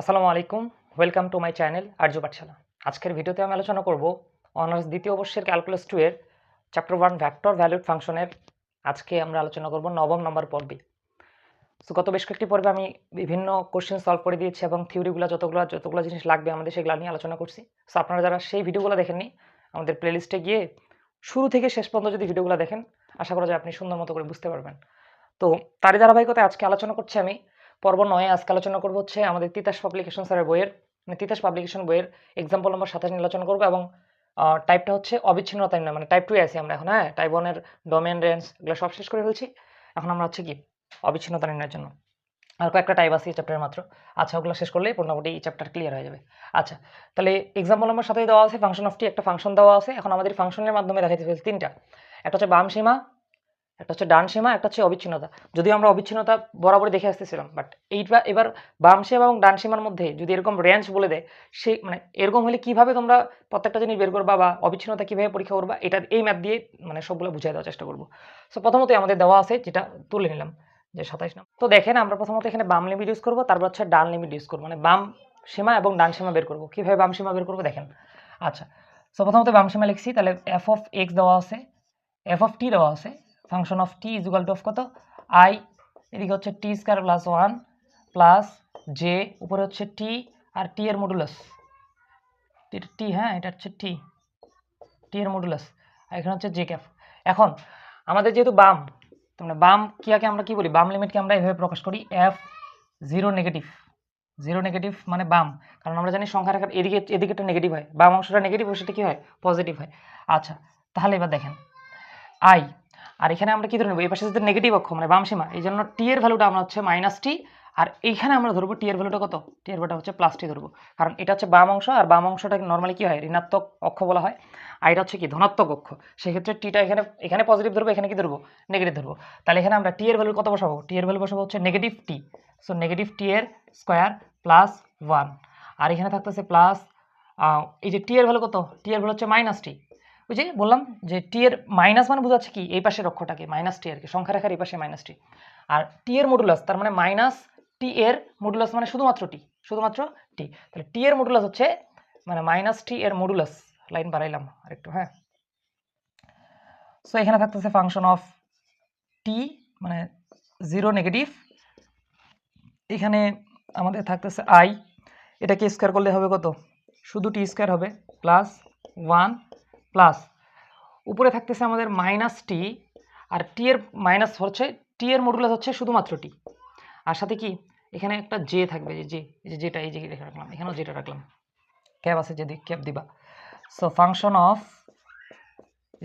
আসসালামু আলাইকুম welcome to my channel Arya Pathshala. আজকের ভিডিওতে আমি আলোচনা করব অনার্স দ্বিতীয় বর্ষের ক্যালকুলাস টু এর চ্যাপ্টার ওয়ান ভ্যাক্টর ভ্যালুড ফাংশনের আজকে আমরা আলোচনা করব নবম নম্বর পর্বে। সো গত বেশ কয়েকটি পর্বে আমি বিভিন্ন কোশ্চেন সলভ করে দিয়েছি এবং থিওরিগুলো যতগুলো যতগুলো জিনিস লাগবে আমাদের সেগুলো নিয়ে আলোচনা করছি। সো আপনারা যারা সেই ভিডিওগুলো দেখেননি, আমাদের প্লেলিস্টে গিয়ে শুরু থেকে শেষ পর্যন্ত যদি ভিডিওগুলো দেখেন, আশা করা যায় আপনি সুন্দর মতো করে বুঝতে পারবেন। তো, তারই ধারাবাহিকতায় আজকে আলোচনা করছি আমি পর্ব নয়, আজকে আলোচনা করব হচ্ছে আমাদের তিতাস পাবলিকেশন স্যারের বইয়ের। মানে তিতাস পাবলিকেশন বইয়ের এক্সাম্পল নম্বর সাতাশ নিয়ে আলোচনা করব এবং টাইপটা হচ্ছে অবিচ্ছিন্নতা নিয়ে মানে টাইপ টু আছি আমরা এখন হ্যাঁ? টাইপ ওয়ানের ডোমেন রেঞ্জ এগুলো সব শেষ করে ফেলছি। এখন আমরা হচ্ছে কি? অবিচ্ছিন্নতা নির্ণয়ের জন্য। আর কয়েকটা টাইপ আছে এই চ্যাপ্টারের মাত্র। আচ্ছা ওগুলো শেষ করলেই মোটামুটি এই চ্যাপ্টার ক্লিয়ার হয়ে যাবে। আচ্ছা তাহলে এক্সাম্পল নম্বর সাথে দেওয়া আছে ফাংশন অফটি একটা ফাংশন দেওয়া আছে। এখন আমাদের ফাংশনের মাধ্যমে দেখাইতে ফেলছে তিনটা। একটা হচ্ছে বাম সীমা একটা হচ্ছে ডান সীমা, একটা হচ্ছে অবিচ্ছিন্নতা। যদিও আমরা অবিচ্ছিন্নতা বরাবরই দেখে আসতেছিলাম বাট এইটা এবার বাম সীমা এবং ডান সীমার মধ্যে যদি এরকম রেঞ্জ বলে দেয়, সেই মানে এরকম হলে কীভাবে তোমরা প্রত্যেকটা জিনিস বের করবা বা অবিচ্ছিন্নতা কীভাবে পরীক্ষা করবা, এটা এই ম্যাথ দিয়ে মানে সবগুলো বুঝিয়ে দেওয়ার চেষ্টা করব। সো প্রথমত আমাদের দেওয়া আছে, যেটা তুলে নিলাম, যে সাতাইশ নাম তো দেখেন, আমরা প্রথমত এখানে বাম লিমিট ইউজ করব, তারপর হচ্ছে ডান লিমিট ইউজ করব মানে বাম সীমা এবং ডান সীমা বের করব। কীভাবে বাম সীমা বের করব দেখেন। আচ্ছা সো প্রথমত বাম সীমা লিখছি, তাহলে এফ অফ এক্স দেওয়া আছে এফ অফ টি দেওয়া আছে function of t equal to of কত? আই এদিকে হচ্ছে t square plus one plus j উপরে হচ্ছে টি আর টি এর মডুলাস টি হ্যাঁ এটা হচ্ছে টি টি এর মডুলাস আর এখানে হচ্ছে জে ক্যাফ এখন, আমাদের যেহেতু বাম মানে বাম কিয়াকে আমরা কি বলি? বাম লিমিটকে আমরা এভাবে প্রকাশ করি F zero negative zero negative মানে বাম। কারণ আমরা জানি সংখ্যা রেখার এদিকে এদিকেটা নেগেটিভ হয়। বাম অংশটা নেগেটিভ সেটা কী হয়? পজিটিভ হয়। আচ্ছা তাহলে এবার দেখেন। আই আর এখানে আমরা কি ধরে নেব? এই পাশে যদি নেগেটিভ অক্ষ মানে বাম সীমা, এই জন্য টি এর ভ্যালুটা আমরা হচ্ছে মাইনাস টি আর এইখানে আমরা ধরবো টি এর ভ্যালুটা কত? টি এর ভ্যালুটা হচ্ছে প্লাস টি ধরবো। কারণ এটা হচ্ছে বাম অংশ, আর বাম অংশটা নর্মালি কি হয়? ঋণাত্মক অক্ষ বলা হয়। আর এটা হচ্ছে কি? ধনাত্মক অক্ষ। সেক্ষেত্রে টিটা এখানে এখানে পজিটিভ ধরবো, এখানে কি ধরবো? নেগেটিভ ধরবো। তাহলে এখানে আমরা টি এর ভ্যালু কত বসাবো? টি এর ভ্যালু বসাবো হচ্ছে negative t so negative t এর স্কোয়ার প্লাস ওয়ান আর এখানে থাকতেছে প্লাস এই যে টি এর ভ্যালু কত? টি এর ভ্যালু হচ্ছে মাইনাস টি ওই যে বললাম যে টি এর মাইনাস মানে বোঝাচ্ছে কি? এই পাশের অক্ষটাকে মাইনাস টি আর কি সংখ্যা রেখার এই পাশে মাইনাস টি আর টি এর মডুলাস তার মানে মাইনাস টি এর মডুলাস মানে শুধুমাত্র টি শুধুমাত্র টি তাহলে টি এর মডুলাস হচ্ছে মানে মাইনাস টি এর মডুলাস লাইন বাড়াইলাম আরেকটু হ্যাঁ? সো এখানে থাকতেছে ফাংশন অফ টি মানে জিরো নেগেটিভ এখানে আমাদের থাকতেছে আই এটাকে স্কোয়ার করলে হবে কত? শুধু টি স্কোয়ার হবে প্লাস ওয়ান প্লাস উপরে থাকতেছে আমাদের মাইনাস টি, আর টি এর মাইনাস হচ্ছে, টি এর মডুলাস হচ্ছে শুধুমাত্র টি। আর সাথে কি? এখানে একটা জে থাকবে যে জে যে যেটা এই যে রেখে রাখলাম, এখানেও যেটা রাখলাম। ক্যাব আছে যদি ক্যাব দিবা। So function of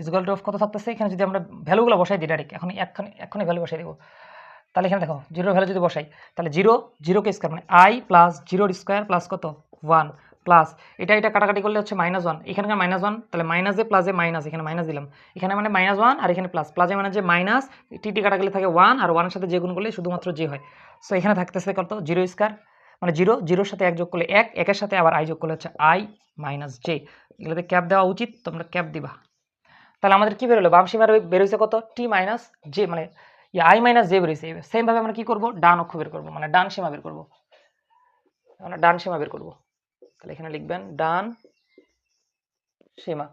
equal to of কত থাকতেছে? এখানে যদি আমরা ভ্যালুগুলো বসাই দিই ডাইরেক্ট এখন এক্ষণে এক্ষণে ভ্যালু বসাই দেবো। তাহলে এখানে দেখো জিরোর ভ্যালু যদি বসাই, তাহলে জিরো জিরোকে স্কোয়ার মানে আই প্লাস জিরোর স্কোয়ার প্লাস কত? ওয়ান প্লাস এটা এটা কাটাকাটি করলে হচ্ছে মাইনাস ওয়ান এখানকার মাইনাস ওয়ান তাহলে মাইনাসে প্লাসে মাইনাস এখানে মাইনাস দিলাম। এখানে মানে মাইনাস ওয়ান আর এখানে প্লাস প্লাসে মানে যে মাইনাস টিটি কাটা গেলে থাকে ওয়ান আর ওয়ানের সাথে যে গুণ করলে শুধুমাত্র যে হয়। সো এখানে থাকতেছে কত? জিরো স্কোয়ার মানে জিরো জিরোর সাথে এক যোগ করলে এক, একের সাথে আবার আই যোগ করলে হচ্ছে আই মাইনাস জে এগুলোতে ক্যাপ দেওয়া উচিত, তোমরা ক্যাপ দিবা। তাহলে আমাদের কী বেরোলো? বাম সীমার বেরোইছে কত? টি মাইনাস জে মানে আই মাইনাস জে বেরোইছে সেমভাবে আমরা কী করব? ডান অক্ষ বের করব মানে ডান সীমা বের করব। আমরা ডান সীমা বের করব। তাহলে এখানে লিখবেন ডান সীমা।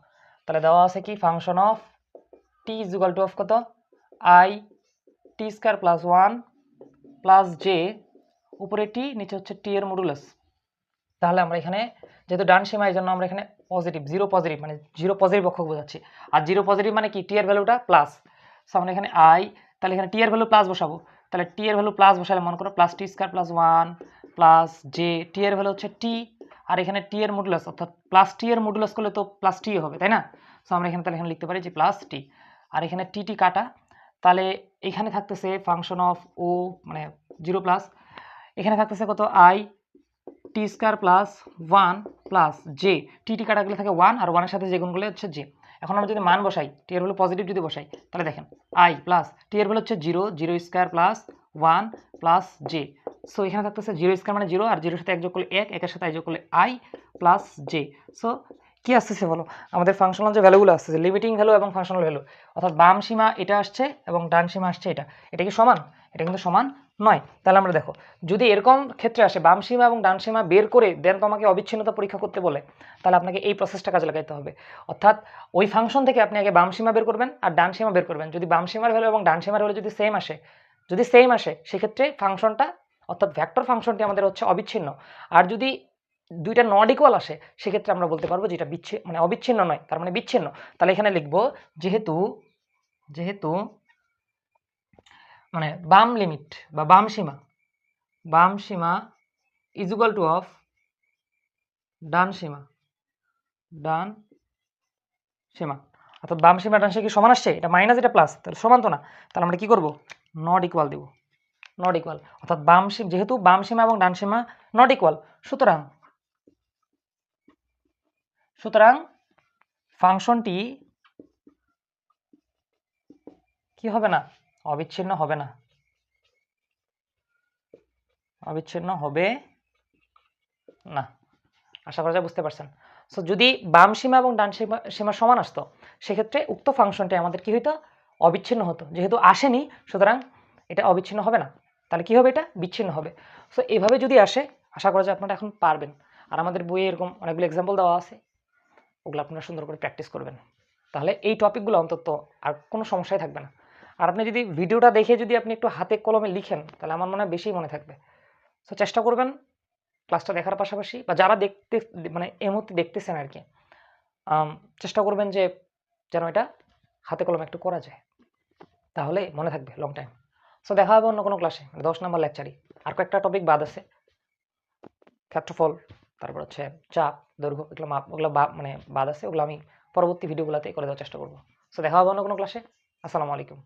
তাহলে দেওয়া আছে কি? Function of t equal to of কত? I t square plus one plus j উপরে টি নিচে হচ্ছে টি এর মডুলাস তাহলে আমরা এখানে, যেহেতু ডান সীমা, এই জন্য আমরা এখানে পজিটিভ জিরো পজিটিভ মানে জিরো পজিটিভ অক্ষ বোঝাচ্ছি। আর জিরো পজিটিভ মানে কি? টি এর ভ্যালুটা প্লাস সো আমরা এখানে আই তাহলে এখানে টি এর ভ্যালু প্লাস বসাবো। তাহলে টি এর ভ্যালু প্লাস বসালে মনে করো plus t square plus one plus j t এর ভ্যালু হচ্ছে টি আর এখানে টি এর মডুলাস অর্থাৎ প্লাস টি এর মডুলাস করলে তো প্লাস টি হবে, তাই না? সো আমরা এখানে তাহলে এখানে লিখতে পারি যে প্লাস টি আর এখানে টি টি কাটা, তাহলে এখানে থাকতেছে ফাংশন অফ ও মানে জিরো প্লাস এখানে থাকতেছে কত? I t square plus one plus j t t কাটা গেলে থাকে ওয়ান আর ওয়ানের সাথে যে গুণগুলো হচ্ছে জে এখন আমরা যদি মান বসাই টি এর ভ্যালু পজিটিভ যদি বসাই, তাহলে দেখেন আই প্লাস টি এর ভ্যালু হচ্ছে zero zero square plus one plus j so এখানে থাকতেছে জিরো স্কোয়ার মানে জিরো, আর জিরোর সাথে এক যোগ করলে এক, একের সাথে এক যোগ করলে আই প্লাস জে। সো কী আসতেছে বলো? আমাদের ফাংশনাল যে ভ্যালুগুলো আসতেছে লিমিটিং ভ্যালু এবং ফাংশনাল ভ্যালু অর্থাৎ বাম সীমা এটা আসছে এবং ডান সীমা আসছে এটা। এটা কি সমান? এটা কিন্তু সমান নয়। তাহলে আমরা দেখো, যদি এরকম ক্ষেত্রে আসে, বাম সীমা এবং ডান সীমা বের করে দেন তোমাকে অবিচ্ছিন্নতা পরীক্ষা করতে বলে, তাহলে আপনাকে এই প্রসেসটা কাজে লাগাইতে হবে। অর্থাৎ ওই ফাংশন থেকে আপনি আগে বাম সীমা বের করবেন আর ডান সীমা বের করবেন। যদি বাম সীমার ভ্যালু এবং ডান সীমার ভ্যালু যদি সেম আসে, যদি সেম আসে, সেক্ষেত্রে ফাংশনটা অর্থাৎ ভ্যাক্টর ফাংশনটি আমাদের হচ্ছে অবিচ্ছিন্ন। আর যদি দুইটা নট ইকুয়াল আসে, সেক্ষেত্রে আমরা বলতে পারব যেটা বিচ্ছি মানে অবিচ্ছিন্ন নয়, তার মানে বিচ্ছিন্ন। তাহলে এখানে লিখব, যেহেতু যেহেতু মানে বাম লিমিট বা বাম সীমা বাম সীমা ইজ ইকুয়াল টু অফ ডান সীমা ডান সীমা। অর্থাৎ বাম সীমা ডান সীমা কি সমান আসছে? এটা মাইনাস এটা প্লাস তাহলে সমান তো না। তাহলে আমরা কি করব? নট ইকুয়াল দেব। নট ইকুয়াল অর্থাৎ বাম সীমা, যেহেতু বাম সীমা এবং ডান সীমা নট ইকুয়াল সুতরাং সুতরাং ফাংশনটি কি হবে না? অবিচ্ছিন্ন হবে না। অবিচ্ছিন্ন হবে না। আশা করা যায় বুঝতে পারছেন। সো যদি বাম সীমা এবং ডান সীমা সীমা সমান আসতো, সেক্ষেত্রে উক্ত ফাংশনটি আমাদের কি হইতো? অবিচ্ছিন্ন হতো। যেহেতু আসেনি, সুতরাং এটা অবিচ্ছিন্ন হবে না। তাহলে কি হবে এটা? বিচ্ছিন্ন হবে। সো এভাবে যদি আসে, আশা করা যায় আপনারা এখন পারবেন। আর আমাদের বইয়ে এরকম অনেকগুলো এক্সাম্পল দেওয়া আছে। ওগুলো আপনারা সুন্দর করে প্র্যাকটিস করবেন। তাহলে এই টপিকগুলো অন্তত আর কোনো সমস্যাই থাকবে না। আর আপনি যদি ভিডিওটা দেখে যদি আপনি একটু হাতে কলমে লিখেন, তাহলে আমার মনে হয় বেশি মনে থাকবে। সো চেষ্টা করবেন ক্লাসটা দেখার পাশাপাশি বা যারা দেখতে মানে এই মুহূর্তে দেখতেছেন আর কি চেষ্টা করবেন যে যেন এটা হাতে কলমে একটু করা যায়। তাহলে মনে থাকবে লং টাইম সো দেখা হবে অন্য কোনো ক্লাসে মানে দশ নম্বর লেকচারই আর কয়েকটা টপিক বাদ আছে। ক্ষেত্রফল, তারপর হচ্ছে চাপ, দৈর্ঘ্য, এগুলো মাপ, ওগুলো মানে বাদ আছে। ওগুলো আমি পরবর্তী ভিডিওগুলোতে করে দেওয়ার চেষ্টা করব। সো দেখা হবে অন্য কোনো ক্লাসে আসসালামু আলাইকুম।